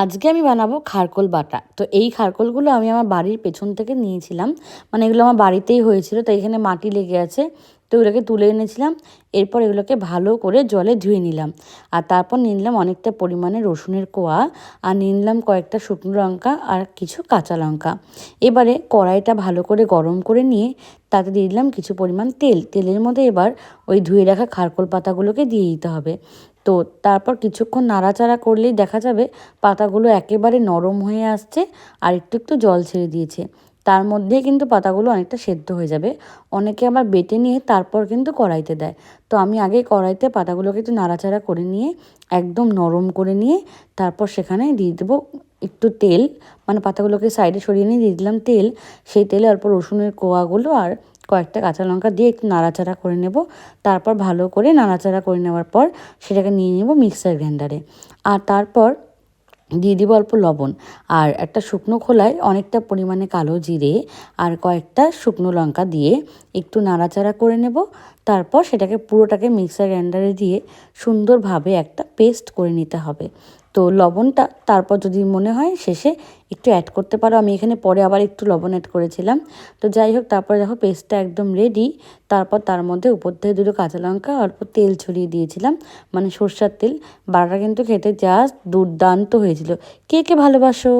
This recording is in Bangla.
আজকে আমি বানাবো খারকোল বাটা। তো এই খারকোলগুলো আমি আমার বাড়ির পেছন থেকে নিয়েছিলাম। মানে এগুলো আমার বাড়িতেই হয়েছিল, তো এখানে মাটি লেগে আছে। তো এগুলোকে তুলে এনেছিলাম, এরপর এগুলোকে ভালো করে জলে ধুয়ে নিলাম। আর তারপর নিলাম অনেকটা পরিমাণে রসুনের কোয়া, আর নিয়ে নিলাম কয়েকটা শুকনো লঙ্কা আর কিছু কাঁচা লঙ্কা। এবারে কড়াইটা ভালো করে গরম করে নিয়ে তাতে দিয়ে দিলাম কিছু পরিমাণ তেল। তেলের মধ্যে এবার ওই ধুয়ে রাখা খারকোল পাতাগুলোকে দিয়ে দিতে হবে। তো তারপর কিছুক্ষণ নাড়াচাড়া করলেই দেখা যাবে পাতাগুলো একেবারে নরম হয়ে আসছে আর একটু একটু জল ছেড়ে দিয়েছে। তার মধ্যেই কিন্তু পাতাগুলো অনেকটা সেদ্ধ হয়ে যাবে। অনেকে আবার বেটে নিয়ে তারপর কিন্তু কড়াইতে দেয়। তো আমি আগে কড়াইতে পাতাগুলোকে একটু নাড়াচাড়া করে নিয়ে, একদম নরম করে নিয়ে তারপর সেখানে দিয়ে দেবো একটু তেল। মানে পাতাগুলোকে সাইডে সরিয়ে নিয়ে দিয়ে দিলাম তেল। সেই তেলে অল্প রসুনের কোয়াগুলো আর কয়েকটা কাঁচা লঙ্কা দিয়ে একটু নাড়াচাড়া করে নেব। তারপর ভালো করে নাড়াচাড়া করে নেওয়ার পর সেটাকে নিয়ে নেব মিক্সার গ্রাইন্ডারে। আর তারপর দিয়ে দিব অল্প লবণ। আর একটা শুকনো খোলায় অনেকটা পরিমাণে কালো জিরে আর কয়েকটা শুকনো লঙ্কা দিয়ে একটু নাড়াচাড়া করে নেব। তারপর সেটাকে পুরোটাকে মিক্সার গ্রাইন্ডারে দিয়ে সুন্দরভাবে একটা পেস্ট করে নিতে হবে। তো লবণটা তারপর যদি মনে হয় শেষে একটু অ্যাড করতে পারো। আমি এখানে পরে আবার একটু লবণ অ্যাড করেছিলাম। তো যাই হোক, তারপরে দেখো পেস্টটা একদম রেডি তারপর তার মধ্যে উপর থেকে দুটো কাঁচা লঙ্কা অল্প তেল ছড়িয়ে দিয়েছিলাম। মানে সর্ষার তেল। বাটাটা কিন্তু খেতে জাস্ট দুর্দান্ত হয়েছিল। কে কে ভালোবাসো?